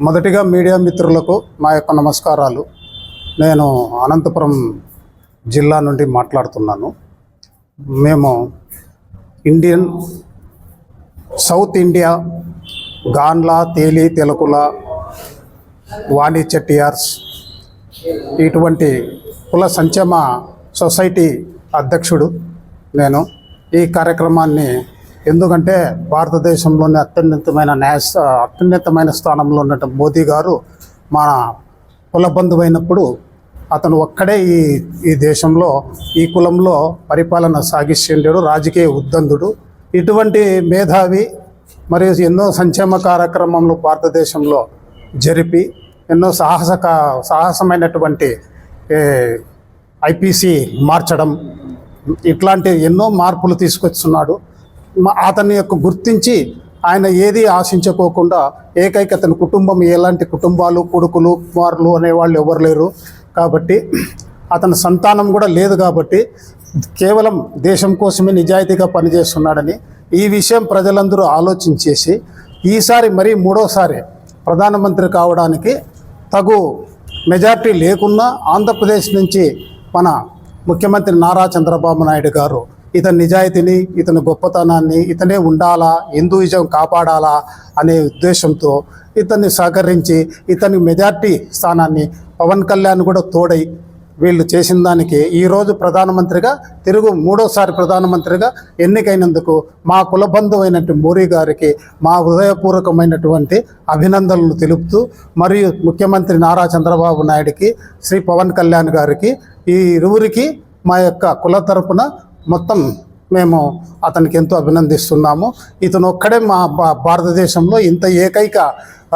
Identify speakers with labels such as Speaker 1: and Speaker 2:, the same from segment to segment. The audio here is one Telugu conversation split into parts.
Speaker 1: మొదటిగా మీడియా మిత్రులకు నా యొక్క నమస్కారాలు. నేను అనంతపురం జిల్లా నుండి మాట్లాడుతున్నాను. మేము ఇండియన్ సౌత్ ఇండియా గాన్లా తేలి తెలకుల వాణి చెట్టియార్స్ ఇటువంటి కుల సంక్షేమ సొసైటీ అధ్యక్షుడు నేను. ఈ కార్యక్రమాన్ని ఎందుకంటే భారతదేశంలోని అత్యున్నతమైన న్యాయ అత్యున్నతమైన స్థానంలో ఉన్న మోదీ గారు మన కుల అయినప్పుడు అతను ఒక్కడే ఈ ఈ దేశంలో ఈ కులంలో పరిపాలన సాగిస్తుండడు రాజకీయ ఉద్దందుడు. ఇటువంటి మేధావి మరియు ఎన్నో సంక్షేమ కార్యక్రమంలో భారతదేశంలో జరిపి ఎన్నో సాహస సాహసమైనటువంటి ఐపీసీ మార్చడం ఇట్లాంటి ఎన్నో మార్పులు తీసుకొస్తున్నాడు అతని యొక్క గుర్తించి ఆయన ఏది ఆశించుకోకుండా ఏకైక అతని కుటుంబం ఎలాంటి కుటుంబాలు కొడుకులు కుమారులు అనేవాళ్ళు ఎవరు లేరు. కాబట్టి అతని సంతానం కూడా లేదు కాబట్టి కేవలం దేశం కోసమే నిజాయితీగా పనిచేస్తున్నాడని ఈ విషయం ప్రజలందరూ ఆలోచించేసి ఈసారి మరీ మూడోసారి ప్రధానమంత్రి కావడానికి తగు మెజార్టీ లేకున్నా ఆంధ్రప్రదేశ్ నుంచి మన ముఖ్యమంత్రి నారా చంద్రబాబు నాయుడు గారు ఇతని నిజాయితీని ఇతని గొప్పతనాన్ని ఇతనే ఉండాలా హిందూయిజం కాపాడాలా అనే ఉద్దేశంతో ఇతన్ని సహకరించి ఇతని మెజార్టీ స్థానాన్ని పవన్ కళ్యాణ్ కూడా తోడై వీళ్ళు చేసిన దానికి ఈరోజు ప్రధానమంత్రిగా తిరుగు మూడోసారి ప్రధానమంత్రిగా ఎన్నికైనందుకు మా కులబంధువైనటువంటి మోడీ గారికి మా హృదయపూర్వకమైనటువంటి అభినందనలు తెలుపుతూ మరియు ముఖ్యమంత్రి నారా చంద్రబాబు నాయుడికి శ్రీ పవన్ కళ్యాణ్ గారికి ఈ ఇరువురికి మా యొక్క కుల తరపున మొత్తం మేము అతనికి ఎంతో అభినందిస్తున్నాము. ఇతను ఒక్కడే మా భా- భారతదేశంలో ఇంత ఏకైక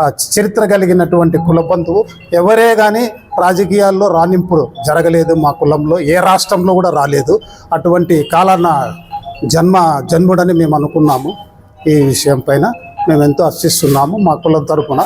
Speaker 1: చరిత్ర కలిగినటువంటి కులపంతువు ఎవరే కానీ రాజకీయాల్లో రాణింపుడు జరగలేదు మా కులంలో ఏ రాష్ట్రంలో కూడా రాలేదు. అటువంటి కాలాన జన్మ జన్ముడని మేము అనుకున్నాము. ఈ విషయం పైన మేము ఎంతో హర్షిస్తున్నాము మా కులం తరపున.